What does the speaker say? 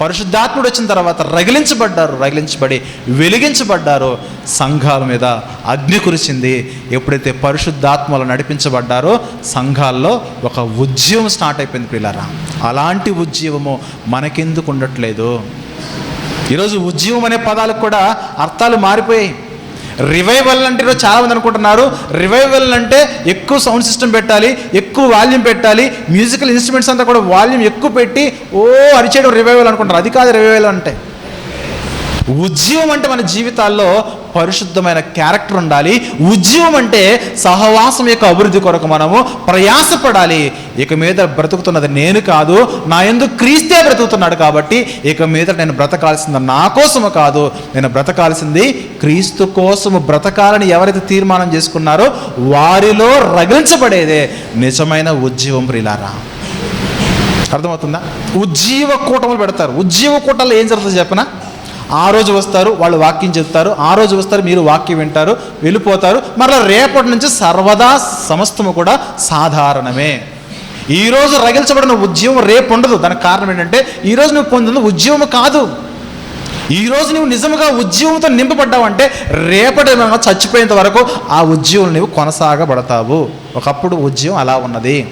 పరిశుద్ధాత్ముడు వచ్చిన తర్వాత రగిలించబడ్డారు రగిలించబడి వెలిగించబడ్డారు. సంఘాల మీద అగ్ని కురిసింది. ఎప్పుడైతే పరిశుద్ధాత్మలు నడిపించబడ్డారో సంఘాల్లో ఒక ఉద్యమం స్టార్ట్ అయిపోయింది పిల్లరా అలాంటి ఉద్యమము మనకెందుకు ఉండట్లేదు? ఈరోజు ఉద్యమం అనే పదాలకు కూడా అర్థాలు మారిపోయాయి. రివైవల్ అంటే చాలా మంది అనుకుంటున్నారు. రివైవల్ అంటే ఎక్కువ సౌండ్ సిస్టమ్ పెట్టాలి ఎక్కువ వాల్యూమ్ పెట్టాలి మ్యూజికల్ ఇన్స్ట్రుమెంట్స్ అంతా కూడా వాల్యూమ్ ఎక్కువ పెట్టి ఓ అరిచేయడం రివైవల్ అనుకుంటారు. అది కాదు రివైవల్ అంటే. ఉద్యమం అంటే మన జీవితాల్లో పరిశుద్ధమైన క్యారెక్టర్ ఉండాలి. ఉద్యమం అంటే సహవాసం యొక్క అభివృద్ధి కొరకు మనము ప్రయాసపడాలి. ఇక మీద బ్రతుకుతున్నది నేను కాదు నా ఎందుకు క్రీస్తే బ్రతుకుతున్నాడు కాబట్టి ఇక మీద నేను బ్రతకాల్సింది నా కోసము కాదు. నేను బ్రతకాల్సింది క్రీస్తు కోసము బ్రతకాలని ఎవరైతే తీర్మానం చేసుకున్నారో వారిలో రగిలించబడేదే. నిజమైన ఉద్యమం ప్రిలారా. అర్థమవుతుందా? ఉజ్జీవ కూటములు పెడతారు. ఉజ్జీవ కూటాలు ఏం జరుగుతుంది చెప్పనా? ఆ రోజు వస్తారు వాళ్ళు వాక్యం చెప్తారు ఆ రోజు వస్తారు మీరు వాక్యం వింటారు వెళ్ళిపోతారు. మరలా రేపటి నుంచి సర్వదా సమస్తము కూడా సాధారణమే. ఈ రోజు రగిల్చబడిన ఉద్యమం రేపు ఉండదు. దానికి కారణం ఏంటంటే ఈ రోజు నువ్వు పొందిన ఉద్యమం కాదు. ఈ రోజు నువ్వు నిజముగా ఉద్యమంతో నింపబడ్డావంటే రేపటి చచ్చిపోయేంత వరకు ఆ ఉద్యమం నువ్వు కొనసాగబడతావు. ఒకప్పుడు ఉద్యమం అలా ఉన్నది.